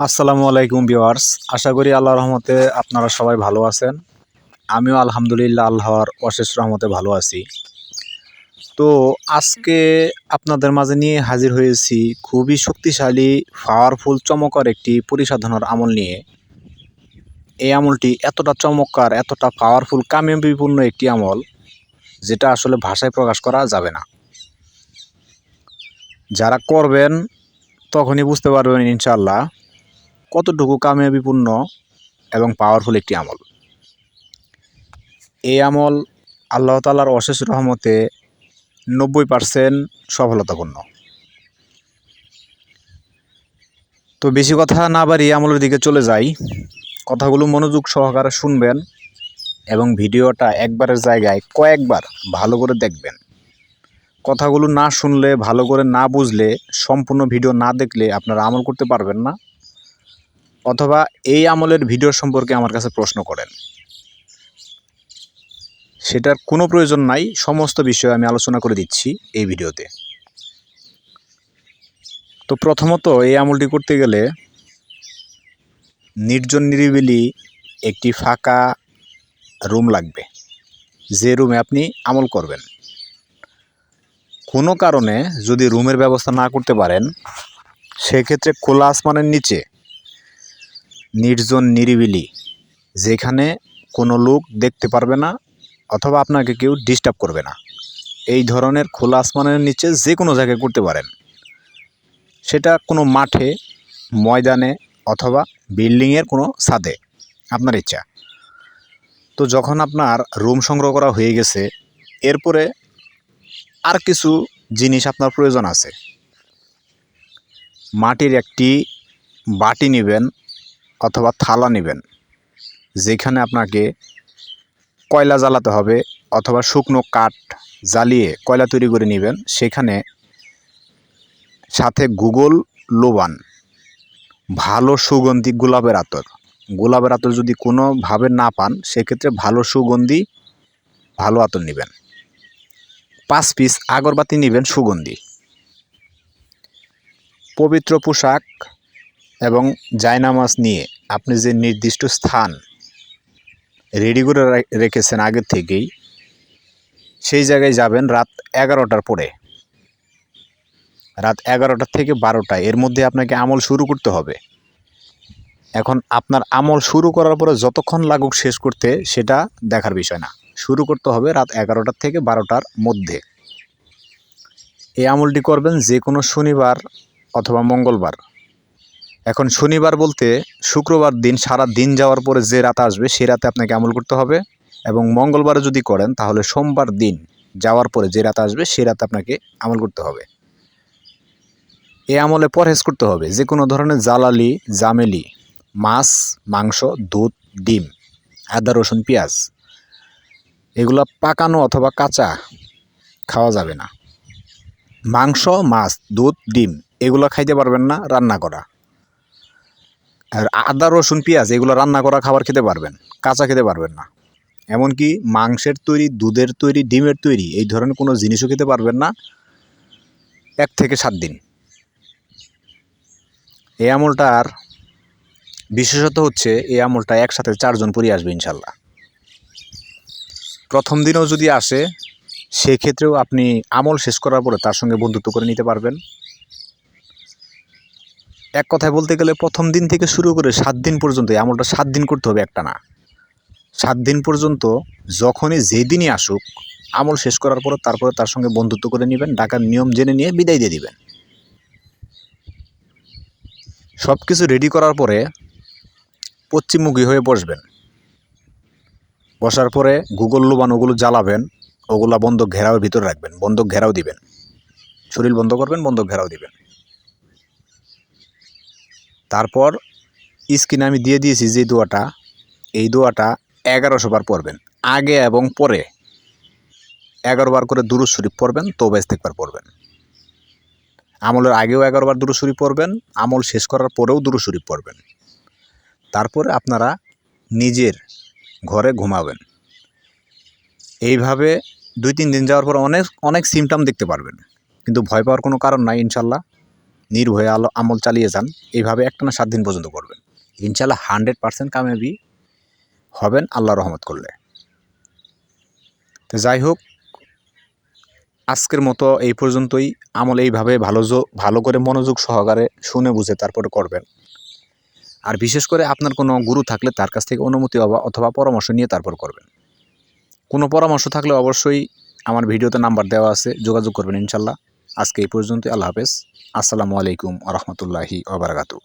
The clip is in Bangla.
আসসালামু আলাইকুম ভিউয়ার্স। আশা করি আল্লাহর রহমতে আপনারা সবাই ভালো আছেন। আমিও আলহামদুলিল্লাহ আল্লাহর অশেষ রহমতে ভালো আছি। তো আজকে আপনাদের মাঝে নিয়ে হাজির হয়েছি খুবই শক্তিশালী পাওয়ারফুল চমৎকার একটি পরিসাধনার আমল নিয়ে। এই আমলটি এতটা চমৎকার, এতটা পাওয়ারফুল কামিয়াবিপূর্ণ একটি আমল, যেটা আসলে ভাষায় প্রকাশ করা যাবে না। যারা করবেন, তখনই বুঝতে পারবেন ইনশাল্লাহ কতটুকু কামিয়াবিপূর্ণ এবং পাওয়ারফুল একটি আমল? এই আমল আল্লাহ তালার অশেষ রহমতে নব্বই পার্সেন্ট সফলতাপূর্ণ। তো বেশি কথা না বাড়িয়ে আমলের দিকে চলে যাই। কথাগুলো মনোযোগ সহকারে শুনবেন এবং ভিডিওটা একবারের জায়গায় কয়েকবার ভালো করে দেখবেন। কথাগুলো না শুনলে, ভালো করে না বুঝলে, সম্পূর্ণ ভিডিও না দেখলে আপনারা আমল করতে পারবেন না। অথবা এই আমলের ভিডিও সম্পর্কে আমার কাছে প্রশ্ন করেন। সেটার কোনো প্রয়োজন নাই, সমস্ত বিষয়ে আমি আলোচনা করে দিচ্ছি এই ভিডিওতে। তো প্রথমত এই আমলটি করতে গেলে নির্জন নিরিবিলি একটি ফাঁকা রুম লাগবে, যে রুমে আপনি আমল করবেন। কোনো কারণে যদি রুমের ব্যবস্থা না করতে পারেন, সেক্ষেত্রে খোলা আসমানের নিচে নির্জন নিরিবিলি, যেখানে কোনো লোক দেখতে পারবে না অথবা আপনাকে কেউ ডিস্টার্ব করবে না। এই ধরনের খোলা আসমানের নিচে যে কোনো জায়গায় করতে পারেন। সেটা কোনো মাঠে, ময়দানে অথবা বিল্ডিংয়ের কোনো ছাদে, আপনার ইচ্ছা। তো যখন আপনার রুম সংগ্রহ করা হয়ে গেছে, এরপরে আর কিছু জিনিস আপনার প্রয়োজন আছে। মাটির একটি বাটি নেবেন অথবা থালা নেবেন। যেখানে আপনাকে কয়লা জ্বালাতে হবে অথবা শুকনো কাঠ জ্বালিয়ে কয়লা তৈরি করে নেবেন, সেখানে সাথে গুগল লোবান, ভালো সুগন্ধি গোলাপের আতর। গোলাপের আতর যদি কোনোভাবে না পান, সেক্ষেত্রে ভালো সুগন্ধি, ভালো আতর নেবেন। পাঁচ পিস আগরবাতি নেবেন সুগন্ধি। পবিত্র পোশাক এবং জায়নামাজ নিয়ে আপনি যে নির্দিষ্ট স্থান রেডি করে রেখেছেন আগের থেকেই, সেই জায়গায় যাবেন রাত এগারোটার পরে। রাত এগারোটা থেকে বারোটা, এর মধ্যে আপনাকে আমল শুরু করতে হবে। এখন আপনার আমল শুরু করার পরে যতক্ষণ লাগুক শেষ করতে, সেটা দেখার বিষয় না। শুরু করতে হবে রাত এগারোটার থেকে বারোটার মধ্যে। এই আমলটি করবেন যে কোনো শনিবার অথবা মঙ্গলবার। এখন শনিবার বলতে শুক্রবার দিন, সারা দিন যাওয়ার পরে যে রাত আসবে, সেই রাতে আপনাকে আমল করতে হবে এবং মঙ্গলবারে যদি করেন, তাহলে সোমবার দিন যাওয়ার পরে যে রাত আসবে, সেই রাতে আপনাকে আমল করতে হবে। এ আমলে পরহেজ করতে হবে, যে কোনো ধরনের জ্বালালি, জামেলি, মাছ, মাংস, দুধ, ডিম, আদা, রসুন, পেঁয়াজ, এগুলো পাকানো অথবা কাঁচা খাওয়া যাবে না। মাংস, মাছ, দুধ, ডিম, এগুলো খাইতে পারবেন না রান্না করা। আর আদা, রসুন, পেঁয়াজ, এগুলো রান্না করা খাবার খেতে পারবেন, কাঁচা খেতে পারবেন না। এমনকি মাংসের তৈরি, দুধের তৈরি, ডিমের তৈরি, এই ধরনের কোনো জিনিসও খেতে পারবেন না এক থেকে সাত দিন। এই আমলটার বিশেষত হচ্ছে এই আমলটা একসাথে চারজন পরে আসবে ইনশাল্লাহ। প্রথম দিনও যদি আসে, সেক্ষেত্রেও আপনি আমল শেষ করার পরে তার সঙ্গে বন্ধুত্ব করে নিতে পারবেন। এক কথায় বলতে গেলে প্রথম দিন থেকে শুরু করে সাত দিন পর্যন্ত, এই আমলটা সাত দিন করতে হবে একটা না। সাত দিন পর্যন্ত যখনই যেদিনই আসুক, আমল শেষ করার পর তারপরে তার সঙ্গে বন্ধুত্ব করে নেবেন ডাকার নিয়ম জেনে নিয়ে বিদায় দিয়ে দিবেন। সব কিছু রেডি করার পরে পশ্চিমমুখী হয়ে বসবেন। বসার পরে গুগল লোবান ওগুলো জ্বালাবেন, ওগুলা বন্ধক ঘেরাও ভিতরে রাখবেন, বন্ধক ঘেরাও দিবেন। শরীর বন্ধ করবেন, বন্ধক ঘেরাও দিবেন। তারপর স্ক্রিনে আমি দিয়ে দিয়েছি যে দোয়াটা, এই দোয়াটা এগারোশো বার পড়বেন। আগে এবং পরে এগারো বার করে দুরুজ শরীফ পড়বেন তবে ইস্তেকবার পড়বেন। আমলের আগেও এগারো বার দুরুজ শরীফ পড়বেন, আমল শেষ করার পরেও দুরুজ শরীফ পড়বেন। তারপরে আপনারা নিজের ঘরে ঘুমাবেন। এইভাবে দুই তিন দিন যাওয়ার পর অনেক অনেক সিমটাম দেখতে পারবেন। কিন্তু ভয় পাওয়ার কোনো কারণ নাই, ইনশাল্লাহ। নির্ভয়ে আলো আমল চালিয়ে যান, এইভাবে একটানা সাত দিন পর্যন্ত করবেন। ইনশাল্লাহ হান্ড্রেড পারসেন্ট কামিয়াবি হবেন আল্লাহ রহমত করলে। তো যাই হোক, আজকের মতো এই পর্যন্তই। আমল এইভাবে ভালো ভালো করে মনোযোগ সহকারে শুনে বুঝে তারপরে করবেন। আর বিশেষ করে আপনার কোনো গুরু থাকলে তার কাছ থেকে অনুমতি অথবা পরামর্শ নিয়ে তারপর করবেন। কোনো পরামর্শ থাকলে অবশ্যই আমার ভিডিওতে নাম্বার দেওয়া আছে, যোগাযোগ করবেন ইনশাল্লাহ আজকে এই পর্যন্ত আল্লাহ হাফেজ। আসসালামু আলাইকুম আ রহমতুল্লাহি ওবরাকাতু